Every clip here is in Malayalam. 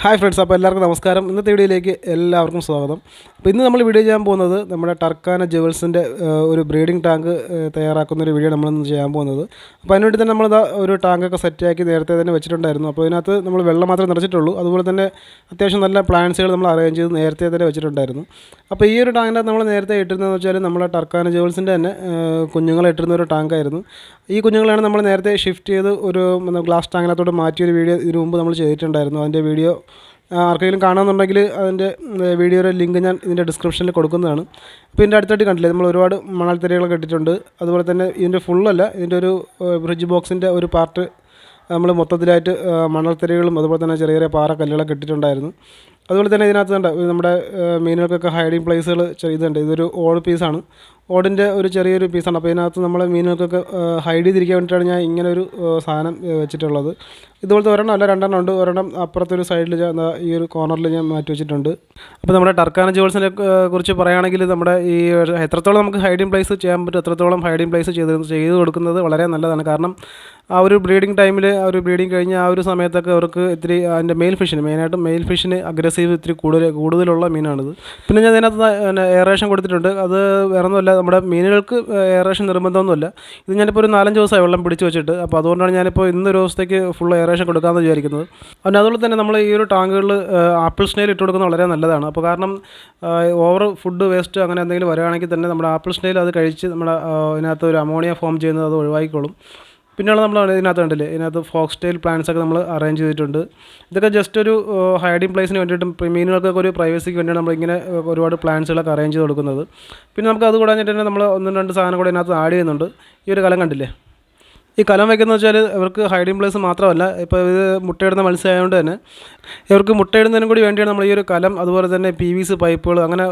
ഹായ് ഫ്രണ്ട്സ് അപ്പോൾ എല്ലാവർക്കും നമസ്കാരം. ഇന്നത്തെ വീഡിയോയിലേക്ക് എല്ലാവർക്കും സ്വാഗതം. അപ്പോൾ ഇന്ന് നമ്മൾ വീഡിയോ ചെയ്യാൻ പോകുന്നത് നമ്മുടെ ടർക്കാന ജുവൽസിന്റെ ഒരു ബ്രീഡിംഗ് ടാങ്ക് തയ്യാറാക്കുന്ന ഒരു വീഡിയോ നമ്മളിന്ന് ചെയ്യാൻ പോകുന്നത്. അപ്പോൾ അതിനുവേണ്ടി തന്നെ നമ്മളിതാ ഒരു ടാങ്കൊക്കെ സെറ്റാക്കി നേരത്തെ തന്നെ വെച്ചിട്ടുണ്ടായിരുന്നു. അപ്പോൾ ഇതിനകത്ത് നമ്മൾ വെള്ളം മാത്രമേ നിറച്ചിട്ടുള്ളൂ. അതുപോലെ തന്നെ അത്യാവശ്യം നല്ല പ്ലാന്റ്സുകൾ നമ്മൾ അറേഞ്ച് ചെയ്ത് നേരത്തെ തന്നെ വെച്ചിട്ടുണ്ടായിരുന്നു. അപ്പോൾ ഈ ഒരു ടാങ്കിനകത്ത് നമ്മൾ നേരത്തെ ഇട്ടിരുന്നതെന്ന് വെച്ചാൽ നമ്മുടെ ടർക്കാന ജുവൽസിന്റെ തന്നെ കുഞ്ഞുങ്ങളെ ഇട്ടിരുന്ന ഒരു ടാങ്കായിരുന്നു. ഈ കുഞ്ഞുങ്ങളാണ് നമ്മൾ നേരത്തെ ഷിഫ്റ്റ് ചെയ്ത് ഒരു ഗ്ലാസ് ടാങ്കിനകത്തോട്ട് മാറ്റിയൊരു വീഡിയോ ഇതിനു മുമ്പ് നമ്മൾ ചെയ്തിട്ടുണ്ടായിരുന്നു. അതിന്റെ വീഡിയോ ആർക്കെങ്കിലും കാണാമെന്നുണ്ടെങ്കിൽ അതിന്റെ വീഡിയോയുടെ ലിങ്ക് ഞാൻ ഇതിന്റെ ഡിസ്ക്രിപ്ഷനിൽ കൊടുക്കുന്നതാണ്. അപ്പോൾ ഇതിന്റെ അടുത്തായിട്ട് കണ്ടില്ലേ നമ്മൾ ഒരുപാട് മണൽത്തരികളൊക്കെ ഇട്ടിട്ടുണ്ട്. അതുപോലെ തന്നെ ഇതിന്റെ ഫുള്ളല്ല ഇതിന്റെ ഒരു ബ്രിഡ്ജ് ബോക്സിന്റെ ഒരു പാർട്ട് നമ്മൾ മൊത്തത്തിലായിട്ട് മണൽത്തരികളും അതുപോലെ തന്നെ ചെറിയ ചെറിയ പാറക്കല്ലുകളൊക്കെ ഇട്ടിട്ടുണ്ടായിരുന്നു. അതുപോലെ തന്നെ ഇതിനകത്ത് കണ്ട നമ്മുടെ മീനുകൾക്കൊക്കെ ഹൈഡിങ് പ്ലേസുകൾ ചെയ്തിട്ടുണ്ട് ഇതൊരു ഓട് പീസാണ് ഓടിന്റെ ഒരു ചെറിയൊരു പീസാണ് അപ്പോൾ ഇതിനകത്ത് നമ്മൾ മീനുകൾക്കൊക്കെ ഹൈഡ് ചെയ്തിരിക്കാൻ വേണ്ടിയിട്ടാണ് ഞാൻ ഇങ്ങനെ ഒരു സാധനം വെച്ചിട്ടുള്ളത്. ഇതുപോലത്തെ ഒരെണ്ണം അല്ല രണ്ടെണ്ണം ഉണ്ട്. ഒരെണ്ണം അപ്പുറത്തൊരു സൈഡിൽ ഞാൻ ഈ ഒരു കോർണറിൽ ഞാൻ മാറ്റി വെച്ചിട്ടുണ്ട്. അപ്പോൾ നമ്മുടെ ടർക്കാന ജോൾസിനെ കുറിച്ച് പറയുകയാണെങ്കിൽ നമ്മുടെ ഈ എത്രത്തോളം നമുക്ക് ഹൈഡിങ് പ്ലേസ് ചെയ്യാൻ പറ്റും എത്രത്തോളം ഹൈഡിങ് പ്ലേസ് ചെയ്ത് ചെയ്ത് കൊടുക്കുന്നത് വളരെ നല്ലതാണ്. കാരണം ആ ഒരു ബ്രീഡിങ് ടൈമിൽ ആ ഒരു ബ്രീഡിങ് കഴിഞ്ഞ് ആ ഒരു സമയത്തൊക്കെ അവർക്ക് ഇത്തിരി അതിന്റെ മെയിൽ ഫിഷിന് മെയിനായിട്ടും മെയിൽ ഫിഷിന് അഗ്രസീവ് ഇത്തിരി കൂടുതൽ കൂടുതലുള്ള മീനാണിത്. പിന്നെ ഞാൻ അതിനകത്ത് എയറേഷൻ കൊടുത്തിട്ടുണ്ട്. അത് വേറെ ഒന്നുമല്ല നമ്മുടെ മീനുകൾക്ക് എയറേഷൻ നിർബന്ധമൊന്നുമില്ല. ഇത് ഞാനിപ്പോൾ ഒരു നാലഞ്ച് ദിവസമായി വെള്ളം പിടിച്ച് വെച്ചിട്ട്. അപ്പോൾ അതുകൊണ്ടാണ് ഞാനിപ്പോൾ ഇന്നൊരു ദിവസത്തേക്ക് ഫുൾ എയറേഷൻ കൊടുക്കാമെന്ന് വിചാരിക്കുന്നത്. പിന്നെ അതുപോലെ തന്നെ നമ്മൾ ഈ ഒരു ടാങ്കുകളിൽ ആപ്പിൾ സ്നെയിൽ ഇട്ട് കൊടുക്കുന്നത് വളരെ നല്ലതാണ്. അപ്പോൾ കാരണം ഓവർ ഫുഡ് വേസ്റ്റ് അങ്ങനെ എന്തെങ്കിലും വരികയാണെങ്കിൽ തന്നെ നമ്മുടെ ആപ്പിൾ സ്നെയിൽ അത് കഴിച്ച് നമ്മുടെ ഇതിനകത്ത് ഒരു അമോണിയ ഫോം ചെയ്യുന്നത് അത് ഒഴിവാക്കിക്കോളും. പിന്നെയുള്ള നമ്മൾ ഇതിനകത്ത് കണ്ടില്ലേ? ഇതിനകത്ത് ഫോക്സ് പ്ലാന്റ്സ് ഒക്കെ നമ്മൾ അറേഞ്ച് ചെയ്തിട്ടുണ്ട്. ഇതൊക്കെ ജസ്റ്റ് ഒരു ഹൈഡിങ് പ്ലേസിന് വേണ്ടിയിട്ടും മീനുകൾക്കൊക്കെ ഒരു പ്രൈവസിക്ക് വേണ്ടിയാണ് നമ്മളിങ്ങനെ ഒരുപാട് പ്ലാന്റ്സുകളൊക്കെ അറേഞ്ച് ചെയ്ത് കൊടുക്കുന്നത്. പിന്നെ നമുക്ക് അത് കൂടാഞ്ഞിട്ട് തന്നെ നമ്മൾ ഒന്നും രണ്ട് സാധനം കൂടെ ഇതിനകത്ത് ആഡ് ചെയ്യുന്നുണ്ട്. ഈ ഒരു കലം കണ്ടില്ലേ? ഈ കലം വയ്ക്കുന്ന വെച്ചാൽ ഇവർക്ക് ഹൈഡിങ് പ്ലേസ് മാത്രമല്ല. ഇപ്പോൾ ഇത് മുട്ടയിടുന്ന മത്സ്യമായതുകൊണ്ട് തന്നെ ഇവർക്ക് മുട്ടയിടുന്നതിനും കൂടി വേണ്ടിയാണ് നമ്മൾ ഈ ഒരു കലം അതുപോലെ തന്നെ പി വി സി പൈപ്പുകൾ അങ്ങനെ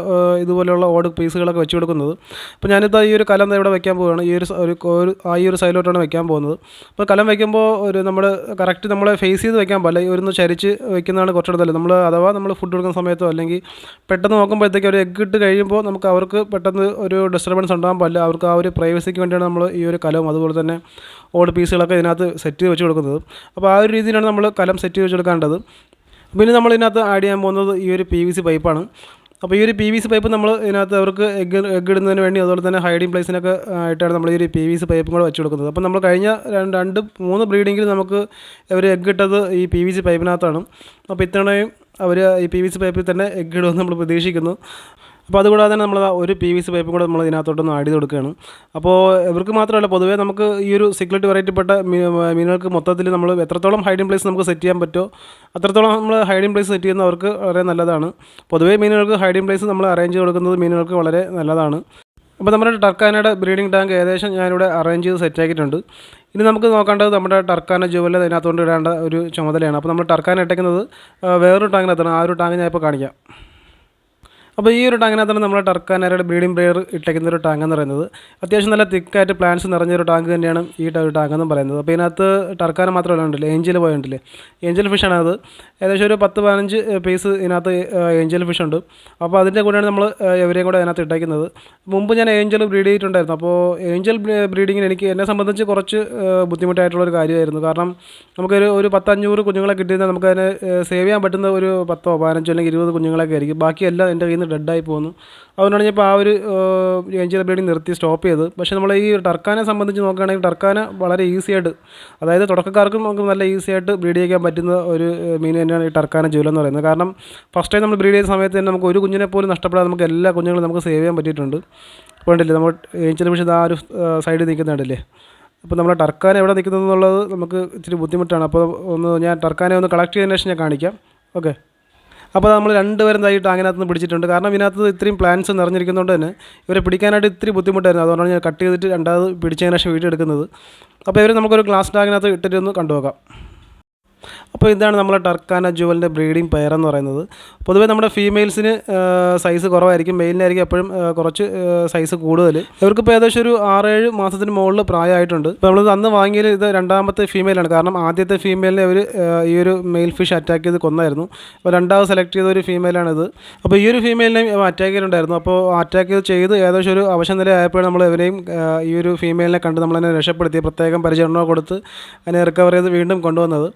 ഇതുപോലെയുള്ള ഓട് പീസുകളൊക്കെ വെച്ച് കൊടുക്കുന്നത്. അപ്പോൾ ഞാനിപ്പോൾ ഈ ഒരു കലം ഇവിടെ വയ്ക്കാൻ പോവുകയാണ് ഈ ഒരു ഒരു ആ ഈ ഒരു സൈഡിലോട്ടാണ് വയ്ക്കാൻ പോകുന്നത്. അപ്പോൾ കലം വയ്ക്കുമ്പോൾ ഒരു നമ്മൾ കറക്റ്റ് നമ്മളെ ഫേസ് ചെയ്ത് വയ്ക്കാൻ പാടില്ല. ഈ ഒരു ചരിച്ച് വെക്കുന്നതാണ് കുറച്ചുകൂടെ നല്ലത്. നമ്മൾ അഥവാ നമ്മൾ ഫുഡ് കൊടുക്കുന്ന സമയത്തോ അല്ലെങ്കിൽ പെട്ടെന്ന് നോക്കുമ്പോഴത്തേക്ക് ഒരു എഗ്ഗ് ഇട്ട് കഴിയുമ്പോൾ നമുക്ക് അവർക്ക് പെട്ടെന്ന് ഒരു ഡിസ്റ്റർബൻസ് ഉണ്ടാകാൻ പാടില്ല. അവർക്ക് ആ ഒരു പ്രൈവസിക്ക് വേണ്ടിയാണ് നമ്മൾ ഈ ഒരു കലവും അതുപോലെ തന്നെ ഓട് പീസുകളൊക്കെ ഇതിനകത്ത് സെറ്റ് ചെയ്ത് വെച്ച് കൊടുക്കുന്നത്. അപ്പോൾ ആ ഒരു രീതിയിലാണ് നമ്മൾ കലം സെറ്റ് ചെയ്ത് വെച്ച് കൊടുക്കേണ്ടത് പിന്നെ നമ്മൾ ഇതിനകത്ത് ആഡ് ചെയ്യാൻ പോകുന്നത് ഈ ഒരു പി വി സി പൈപ്പാണ് അപ്പോൾ ഈ ഒരു പി വി സി പൈപ്പ് നമ്മൾ ഇതിനകത്ത് അവർക്ക് എഗ് എഗ് ഇടുന്നതിന് വേണ്ടി അതുപോലെ തന്നെ ഹൈഡിങ് പ്ലേസിനൊക്കെ ആയിട്ടാണ് നമ്മൾ ഈ ഒരു പി വി സി പൈപ്പും കൂടെ വെച്ച് കൊടുക്കുന്നത്. അപ്പോൾ നമ്മൾ കഴിഞ്ഞ രണ്ട് രണ്ട് മൂന്ന് ബ്രീഡിങ്ങിൽ നമുക്ക് അവർ എഗ് ഇട്ടത് ഈ പി വി സി പൈപ്പിനകത്താണ് അപ്പോൾ ഇത്തവണയും അവർ ഈ പി വി സി പൈപ്പിൽ തന്നെ എഗ് ഇടുമെന്ന് നമ്മൾ പ്രതീക്ഷിക്കുന്നു. അപ്പോൾ അതുകൂടാതെ തന്നെ നമ്മൾ ഒരു പി വി സി പൈപ്പും കൂടെ നമ്മൾ ഇതിനകത്തോട്ടൊന്ന് ആഡ് ചെയ്ത് കൊടുക്കുകയാണ്. അപ്പോൾ ഇവർക്ക് മാത്രമല്ല പൊതുവേ നമുക്ക് ഈ ഒരു സിക്ലറ്റ് വെറൈറ്റിപ്പെട്ട മീനുകൾക്ക് മൊത്തത്തിൽ നമ്മൾ എത്രത്തോളം ഹൈഡിങ് പ്ലേസ് നമുക്ക് സെറ്റ് ചെയ്യാൻ പറ്റുമോ അത്രത്തോളം നമ്മൾ ഹൈഡിങ് പ്ലേസ് സെറ്റ് ചെയ്യുന്ന അവർക്ക് വളരെ നല്ലതാണ്. പൊതുവേ മീനുകൾക്ക് ഹൈഡിങ് പ്ലേസ് നമ്മൾ അറേഞ്ച് കൊടുക്കുന്നത് മീനുകൾക്ക് വളരെ നല്ലതാണ്. അപ്പോൾ നമ്മുടെ ടർക്കാനയുടെ ബ്രീഡിംഗ് ടാങ്ക് ഏകദേശം ഞാനിവിടെ അറേഞ്ച് ചെയ്ത് സെറ്റ് ആക്കിയിട്ടുണ്ട്. ഇനി നമുക്ക് നോക്കേണ്ടത് നമ്മുടെ ടർക്കാന ജുവൽ അതിനകത്തുകൊണ്ട് ഇടേണ്ട ഒരു ചുമതലയാണ്. അപ്പോൾ നമ്മൾ ടർക്കാന ഇട്ടേക്കുന്നത് വേറൊരു ടാങ്കിനകത്താണ്. ആ ഒരു ടാങ്ക് ഞാൻ ഇപ്പോൾ കാണിക്കാം. അപ്പോൾ ഈ ഒരു ടാങ്കിനെ തന്നെ നമ്മുടെ ടർക്കാനയുടെ ബ്രീഡിംഗ് ബ്രെയർ ഇട്ടേക്കുന്ന ഒരു ടാങ്ക് എന്ന് പറയുന്നത്. അത്യാവശ്യം നല്ല തിക്കായിട്ട് പ്ലാന്റ്സ് നിറഞ്ഞൊരു ടാങ്ക് തന്നെയാണ് ഈ ഒരു ടാങ്ക് എന്ന് പറയുന്നത്. അപ്പോൾ ഇതിനകത്ത് ടർക്കാന മാത്രമല്ല ഉണ്ടല്ലേ ഏഞ്ചൽ പോയ ഉണ്ടല്ലേ ഏഞ്ചൽ ഫിഷാണ് അത്. ഏകദേശം ഒരു പത്ത് പതിനഞ്ച് പീസ് ഇതിനകത്ത് ഏഞ്ചൽ ഫിഷ് ഉണ്ട്. അപ്പോൾ അതിന്റെ കൂടെയാണ് നമ്മൾ ഇവരെയും കൂടെ അതിനകത്ത് ഇട്ടേക്കുന്നത്. മുമ്പ് ഞാൻ ഏഞ്ചൽ ബ്രീഡ് ചെയ്തിട്ടുണ്ടായിരുന്നു. അപ്പോൾ ഏഞ്ചൽ ബ്രീഡിങ്ങിന് എനിക്ക് എന്നെ സംബന്ധിച്ച് കുറച്ച് ബുദ്ധിമുട്ടായിട്ടുള്ളൊരു കാര്യമായിരുന്നു. കാരണം നമുക്കൊരു ഒരു പത്തഞ്ഞൂറ് കുഞ്ഞുങ്ങളെ കിട്ടിയിരുന്നാൽ നമുക്കതിനെ സേവ് ചെയ്യാൻ പറ്റുന്ന ഒരു പത്തോ പതിനഞ്ചോ അല്ലെങ്കിൽ ഇരുപത് കുഞ്ഞുങ്ങളൊക്കെ ആയിരിക്കും. ബാക്കിയെല്ലാം എന്റെ കയ്യിൽ നിന്ന് ഡെഡായി പോകുന്നു അതുകൊണ്ടാണ് ഞാൻ ആ ഒരു ഏഞ്ചൽ ബ്രീഡിങ് നിർത്തി സ്റ്റോപ്പ് ചെയ്ത് പക്ഷേ നമ്മൾ ഈ ടർക്കാനെ സംബന്ധിച്ച് നോക്കുകയാണെങ്കിൽ ടർക്കാന വളരെ ഈസി ആയിട്ട് അതായത് തുടക്കക്കാർക്കും നമുക്ക് നല്ല ഈസി ആയിട്ട് ബ്രീഡ് ചെയ്യാൻ പറ്റുന്ന ഒരു മീൻ തന്നെയാണ് ഈ ടർക്കാന ജൂല എന്ന് പറയുന്നത്. കാരണം ഫസ്റ്റ് ടൈം നമ്മൾ ബ്രീഡ് ചെയ്ത സമയത്ത് തന്നെ നമുക്ക് ഒരു കുഞ്ഞിനെ പോലും നഷ്ടപ്പെടാതെ നമുക്ക് എല്ലാ കുഞ്ഞുങ്ങളും നമുക്ക് സേവ് ചെയ്യാൻ പറ്റിയിട്ടുണ്ട്. വേണ്ടില്ലേ നമ്മൾ ഏഞ്ചൽ പക്ഷേ ആ ഒരു സൈഡിൽ നിൽക്കുന്നുണ്ടല്ലേ അപ്പോൾ നമ്മൾ ടർക്കാന എവിടെ നിൽക്കുന്നത് എന്നുള്ളത് നമുക്ക് ഇച്ചിരി ബുദ്ധിമുട്ടാണ്. അപ്പോൾ ഒന്ന് ഞാൻ ടർക്കാനെ ഒന്ന് കളക്ട് ചെയ്തതിന് ശേഷം ഞാൻ കാണിക്കാം. ഓക്കെ അപ്പോൾ നമ്മൾ രണ്ടുപേരും തൈയിട്ട് അതിനകത്ത് നിന്ന് പിടിച്ചിട്ടുണ്ട്. കാരണം ഇതിനകത്ത് ഇത്രയും പ്ലാൻസ് നിറഞ്ഞിരിക്കുന്നതുകൊണ്ട് തന്നെ ഇവരെ പിടിക്കാനായിട്ട് ഇത്തിരി ബുദ്ധിമുട്ടായിരുന്നു. അതുകൊണ്ടാണ് ഞാൻ കട്ട് ചെയ്തിട്ട് രണ്ടാമത് പിടിച്ചതിന് ശേഷം വീഡിയോ എടുക്കുന്നത്. അപ്പോൾ ഇവർ നമുക്കൊരു ഗ്ലാസ് ടാഗിനകത്ത് ഇട്ടിട്ടൊന്ന് കണ്ടുപോകാം അപ്പോൾ ഇതാണ് നമ്മുടെ ടർക്കാന ജുവലിന്റെ ബ്രീഡിംഗ് പെയർ എന്ന് പറയുന്നത്. പൊതുവേ നമ്മുടെ ഫീമെയിൽസിന് സൈസ് കുറവായിരിക്കും. മെയിലിനായിരിക്കും എപ്പോഴും കുറച്ച് സൈസ് കൂടുതൽ. ഇവർക്ക് ഇപ്പോൾ ഏകദേശം ഒരു ആറേഴ് മാസത്തിന് മുകളിൽ പ്രായമായിട്ടുണ്ട്. ഇപ്പോൾ നമ്മൾ അന്ന് വാങ്ങിയത് ഇത് രണ്ടാമത്തെ ഫീമെയിലാണ്. കാരണം ആദ്യത്തെ ഫീമെയിലിനെ അവർ ഈ ഒരു മെയിൽ ഫിഷ് അറ്റാക്ക് ചെയ്ത് കൊന്നായിരുന്നു. അപ്പോൾ രണ്ടാമത് സെലക്ട് ചെയ്ത ഒരു ഫീമെയിലാണിത് അപ്പോൾ ഈ ഒരു ഫീമെയിലിനെ അറ്റാക്ക് ചെയ്തിട്ടുണ്ടായിരുന്നു. അപ്പോൾ അറ്റാക്ക് ചെയ്ത് ഏകദേശം ഒരു അവശനില ആയപ്പോഴും നമ്മൾ ഇവരെയും ഈ ഒരു ഫീമെയിലിനെ കണ്ട് നമ്മളതിനെ രക്ഷപ്പെടുത്തി പ്രത്യേകം പരിചരണമോ കൊടുത്ത് അതിനെ റിക്കവർ ചെയ്ത് വീണ്ടും കൊണ്ടുവന്നത്.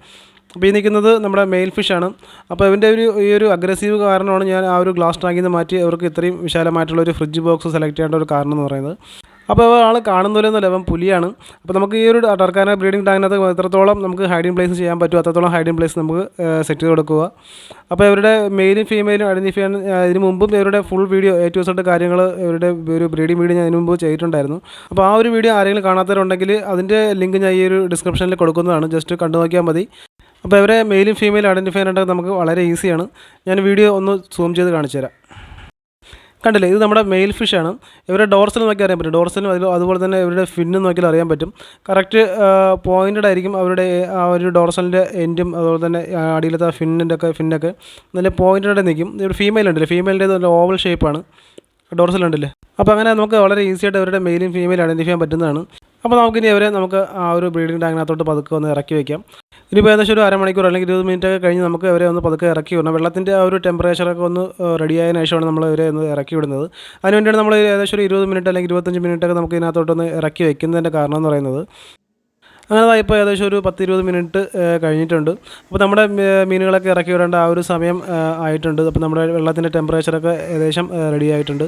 അപ്പോൾ ഈ നിൽക്കുന്നത് നമ്മുടെ മെയിൽ ഫിഷാണ് അപ്പോൾ ഇവന്റെ ഒരു ഈ ഒരു അഗ്രസീവ് കാരണമാണ് ഞാൻ ആ ഒരു ഗ്ലാസ് ടാങ്കിൽ നിന്ന് മാറ്റി അവർക്ക് ഇത്രയും വിശാലമായിട്ടുള്ള ഒരു ഫ്രിഡ്ജ് ബോക്സ് സെലക്ട് ചെയ്യേണ്ട ഒരു കാരണം എന്ന് പറയുന്നത്. അപ്പോൾ ആൾ കാണുന്നില്ലെന്നല്ല അവൻ പുലിയാണ്. അപ്പോൾ നമുക്ക് ഈ ഒരു ടർക്കാന ബ്രീഡിംഗ് ടാങ്കിനകത്ത് എത്രത്തോളം നമുക്ക് ഹൈഡിങ് പ്ലേസ് ചെയ്യാൻ പറ്റുമോ അത്രത്തോളം ഹൈഡിങ് പ്ലേസ് നമുക്ക് സെറ്റ് ചെയ്ത് കൊടുക്കുക. അപ്പോൾ ഇവരുടെ മെയിലും ഫീമെയിലും ഐഡന്റിഫൈ ഇതിന് മുമ്പും ഇവരുടെ full video A to Z കാര്യങ്ങൾ ഇവരുടെ ഒരു ബ്രീഡിംഗ് വീഡിയോ ഞാൻ ഇതിന് മുമ്പ് ചെയ്തിട്ടുണ്ടായിരുന്നു. അപ്പോൾ ആ ഒരു വീഡിയോ ആരെങ്കിലും കാണാത്തവരുണ്ടെങ്കിൽ അതിന്റെ ലിങ്ക് ഞാൻ ഈ ഒരു ഡിസ്ക്രിപ്ഷനിൽ കൊടുക്കുന്നതാണ്. ജസ്റ്റ് കണ്ടു നോക്കിയാൽ മതി. അപ്പോൾ ഇവരെ മെയിലും ഫീമെയിലും ഐഡന്റിഫൈ ചെയ്യാനായിട്ട് നമുക്ക് വളരെ ഈസിയാണ് ഞാൻ വീഡിയോ ഒന്ന് സൂം ചെയ്ത് കാണിച്ചു തരാം. കണ്ടില്ലേ? ഇത് നമ്മുടെ മെയിൽ ഫിഷാണ് ഇവരുടെ ഡോർസൽ നോക്കി അറിയാൻ പറ്റും. ഡോർസലും അതിൽ അതുപോലെ തന്നെ ഇവരുടെ ഫിന്നും നോക്കിയാൽ അറിയാൻ പറ്റും. കറക്റ്റ് പോയിന്റഡ് ആയിരിക്കും അവരുടെ ആ ഒരു ഡോർസലിന്റെ എൻഡും അതുപോലെ തന്നെ അടിയിലത്തെ ആ ഫിന്നിന്റെ ഒക്കെ ഫിന്നൊക്കെ നല്ല പോയിന്റഡ് നിൽക്കും. ഇവർ ഫീമെയിൽ ഉണ്ടല്ലേ? ഫീമെയിലിന്റെ നല്ല ഓവൽ ഷേപ്പാണ് ഡോർസൽ ഉണ്ടല്ലേ? അപ്പോൾ അങ്ങനെ നമുക്ക് വളരെ ഈസിയായിട്ട് അവരുടെ മെയിലും ഫീമെയിലും ഐഡന്റിഫൈ ചെയ്യാൻ പറ്റുന്നതാണ്. അപ്പോൾ നമുക്കിനി അവരെ നമുക്ക് ആ ഒരു ബ്രീഡിംഗ് ടാങ്കിനകത്തോട്ട് പതുക്കെ ഒന്ന് ഇറക്കി വയ്ക്കാം ഇനിയിപ്പോൾ ഏകദേശം ഒരു അരമണിക്കൂർ അല്ലെങ്കിൽ ഇരുപത് മിനിറ്റ് ഒക്കെ കഴിഞ്ഞ് നമുക്ക് അവരെ ഒന്ന് പതുക്കെ ഇറക്കി വിടണം. വെള്ളത്തിന്റെ ആ ഒരു ടെമ്പറേച്ചറൊക്കെ ഒന്ന് റെഡി ആയതിനു ശേഷമാണ് നമ്മൾ അവരെ ഒന്ന് ഇറക്കി വിടുന്നത്. അതിനുവേണ്ടിയാണ് നമ്മൾ ഏകദേശം ഒരു ഇരുപത് മിനിറ്റ് അല്ലെങ്കിൽ ഇരുപത്തഞ്ച് മിനിറ്റ് ഒക്കെ നമുക്ക് ഇതിനകത്തോട്ടൊന്ന് ഇറക്കി വയ്ക്കുന്നതിന്റെ കാരണം എന്ന് പറയുന്നത്. അങ്ങനെ ഇപ്പോൾ ഏകദേശം ഒരു പത്ത് ഇരുപത് മിനിറ്റ് കഴിഞ്ഞിട്ടുണ്ട്. അപ്പോൾ നമ്മുടെ മീനുകളൊക്കെ ഇറക്കി വിടേണ്ട ആ ഒരു സമയം ആയിട്ടുണ്ട്. അപ്പോൾ നമ്മുടെ വെള്ളത്തിന്റെ ടെമ്പറേച്ചറൊക്കെ ഏകദേശം റെഡി ആയിട്ടുണ്ട്.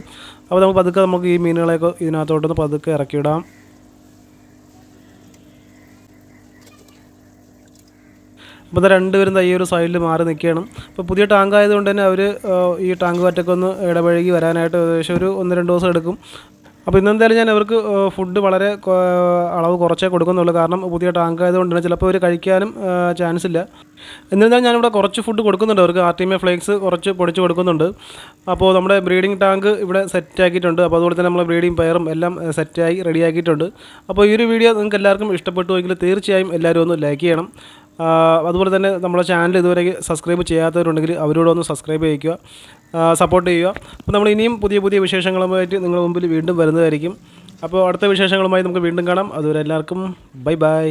അപ്പോൾ നമുക്ക് പതുക്കെ നമുക്ക് ഈ മീനുകളെയൊക്കെ ഇതിനകത്തോട്ടൊന്ന് പതുക്കെ ഇറക്കി വിടാം. അപ്പോൾ രണ്ടുപേരും ഈ ഒരു സൈഡിൽ മാറി നിൽക്കുകയാണ്. അപ്പോൾ പുതിയ ടാങ്ക് ആയതുകൊണ്ട് തന്നെ അവർ ഈ ടാങ്ക് പറ്റൊക്കെ ഒന്ന് ഇടപഴകി വരാനായിട്ട് ഏകദേശം ഒരു ഒന്ന് രണ്ട് ദിവസം എടുക്കും. അപ്പോൾ ഇന്നെന്തായാലും ഞാൻ അവർക്ക് ഫുഡ് വളരെ അളവ് കുറച്ചേ കൊടുക്കുന്നുള്ളൂ. കാരണം പുതിയ ടാങ്ക് ആയതുകൊണ്ട് തന്നെ ചിലപ്പോൾ അവർ കഴിക്കാനും ചാൻസ് ഇല്ല. എന്നിരുന്നാലും ഞാനിവിടെ കുറച്ച് ഫുഡ് കൊടുക്കുന്നുണ്ട്. അവർക്ക് എ ഫ്ലേക്സ് കുറച്ച് പൊടിച്ച് കൊടുക്കുന്നുണ്ട്. അപ്പോൾ നമ്മുടെ ബ്രീഡിംഗ് ടാങ്ക് ഇവിടെ സെറ്റ് ആക്കിയിട്ടുണ്ട്. അപ്പോൾ അതുപോലെ തന്നെ നമ്മൾ ബ്രീഡിംഗ് പയറും എല്ലാം സെറ്റായി റെഡിയാക്കിയിട്ടുണ്ട് അപ്പോൾ ഈ ഒരു വീഡിയോ നിങ്ങൾക്ക് എല്ലാവർക്കും ഇഷ്ടപ്പെട്ടു എങ്കിൽ തീർച്ചയായും എല്ലാവരും ഒന്ന് ലൈക്ക് ചെയ്യണം. അതുപോലെ തന്നെ നമ്മുടെ ചാനൽ ഇതുവരെ സബ്സ്ക്രൈബ് ചെയ്യാത്തവരുണ്ടെങ്കിൽ അവരോടൊന്ന് സബ്സ്ക്രൈബ് ചെയ്യിക്കുക സപ്പോർട്ട് ചെയ്യുക. അപ്പോൾ നമ്മൾ ഇനിയും പുതിയ പുതിയ വിശേഷങ്ങളുമായിട്ട് നിങ്ങളുടെ മുമ്പിൽ വീണ്ടും വരുന്നതായിരിക്കും. അപ്പോൾ അടുത്ത വിശേഷങ്ങളുമായി നമുക്ക് വീണ്ടും കാണാം. അതുവരെ എല്ലാവർക്കും ബൈ ബൈ